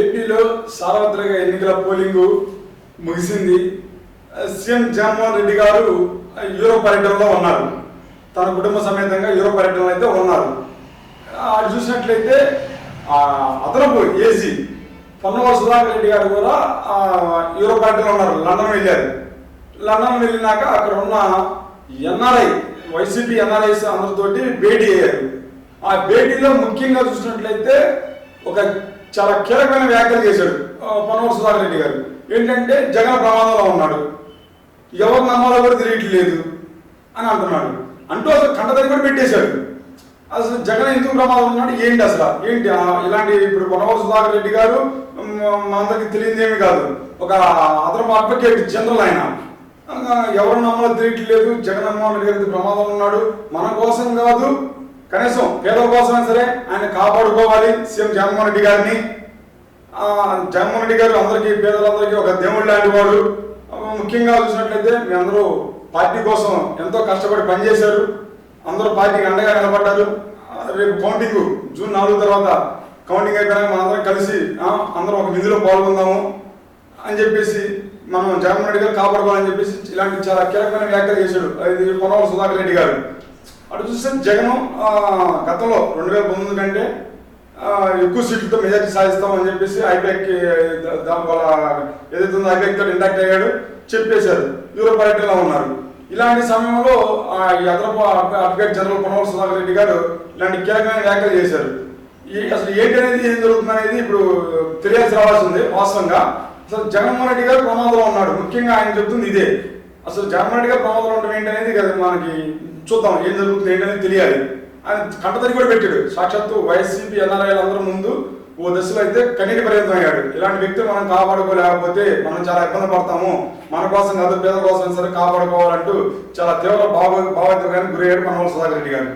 ఏపీలో సార్వత్రిక ఎన్నికల పోలింగ్ ముగిసింది. సీఎం జగన్మోహన్ రెడ్డి గారు యూరోప్ పర్యటనలో ఉన్నారు. తన కుటుంబ సమేతంగా యూరోప్ పర్యటనలో అయితే ఉన్నారు. అది చూసినట్లయితే అదనపు ఏసీ పొన్నవర సుధాకర్ రెడ్డి గారు కూడా యూరోప్ పర్యటనలో ఉన్నారు. లండన్ వెళ్ళారు. లండన్ వెళ్ళినాక అక్కడ ఉన్న ఎన్ఆర్ఐ వైసీపీ ఎన్ఆర్ఐస్ అందరితోటి భేటీ అయ్యారు. ఆ భేటీలో ముఖ్యంగా చూసినట్లయితే ఒక చాలా కీలకమైన వ్యాఖ్యలు చేశాడు ఆ, సుధాకర్ రెడ్డి గారు. ఏంటంటే జగన్ ప్రమాదంలో ఉన్నాడు. ఎవరు నమ్మాలో కూడా తెలియట్లేదు అని అంటున్నాడు. అంటూ అసలు కంటదని కూడా పెట్టేశాడు. అసలు జగన్ ఎందుకు ప్రమాదం ఉన్నాడు? ఏంటి అసలు? ఏంటి? ఇలాంటి ఇప్పుడు పొన్నవారు సుధాకర్ రెడ్డి గారు మనందరికి తెలియదేమి కాదు. ఒక అతను అడ్వకేట్ జనరల్ ఆయన. ఎవరు నమ్మాలో తెలియట్లేదు. జగన్మోహన్ రెడ్డి గారి ప్రమాదం ఉన్నాడు. మన కోసం కాదు కనీసం పేదల కోసమైనా సరే ఆయన కాపాడుకోవాలి సీఎం జగన్మోహన్ రెడ్డి గారిని. జగన్మోహన్ రెడ్డి గారు అందరికీ పేదలందరికీ ఒక దేవుడు లాంటి వాడు. ముఖ్యంగా చూసినట్లయితే మీ అందరూ పార్టీ కోసం ఎంతో కష్టపడి పనిచేశారు. అందరూ పార్టీకి అండగా నిలబడ్డారు. రేపు కౌంటింగ్ జూన్ నాలుగు తర్వాత కౌంటింగ్ అయిపోయినాక మనందరం కలిసి అందరం ఒక విధిలో పాల్గొందాము అని చెప్పేసి మనం జగన్మోహన్ రెడ్డి గారు కాపాడుకోవాలని చెప్పేసి ఇలాంటి చాలా కీలకమైన వ్యాఖ్యలు చేశాడు. అది పొన్నవాళ్ళ సుధాకర్ రెడ్డి గారు. అటు చూస్తే జగన్ గతంలో రెండు వేల పంతొమ్మిది కంటే ఎక్కువ సీట్లతో మెజార్టీ సాధిస్తామని చెప్పేసి ఐపాక్ దాని వల్ల ఏదైతే ఉందో ఐపాక్ ఇంటాక్ట్ అయ్యాడు చెప్పేశారు. యూరో పర్యటనలో ఉన్నారు. ఇలాంటి సమయంలో ఆ, ఈ అదనపు అడ్వకేట్ జనరల్ పొన్నవాళ్ళ సుధాకర్ రెడ్డి గారు ఇలాంటి కీలకమైన వ్యాఖ్యలు చేశారు. ఈ అసలు ఏంటి అనేది ఏం జరుగుతుంది అనేది ఇప్పుడు తెలియాల్సి రావాల్సి ఉంది వాస్తవంగా. అసలు జగన్మోహన్ రెడ్డి గారు ప్రమాదంలో ఉన్నాడు. ముఖ్యంగా ఆయన చెప్తుంది ఇదే. అసలు జగన్మోహన్ రెడ్డి గారు ప్రమాదంలో ఉండడం ఏంటి అనేది కదా మనకి చూద్దాం ఏం జరుగుతుంది ఏంటనేది తెలియాలి. ఆయన కంటతడి కూడా పెట్టాడు. సాక్షాత్తు వైసీపీ ఎన్ఆర్ఐలు అందరూ ముందు ఓ దశలో అయితే కన్నీటి పర్యంతం అయ్యాడు ఇలాంటి వ్యక్తులు మనం కాపాడుకోలేకపోతే మనం చాలా ఇబ్బంది పడతాము. మన కోసం కాదు పేద కోసం సరే కాపాడుకోవాలంటూ చాలా తీవ్ర భావ భావోద్వేగానికి గురయ్యాడు మనోహర్ సుధాకర్ రెడ్డి గారు.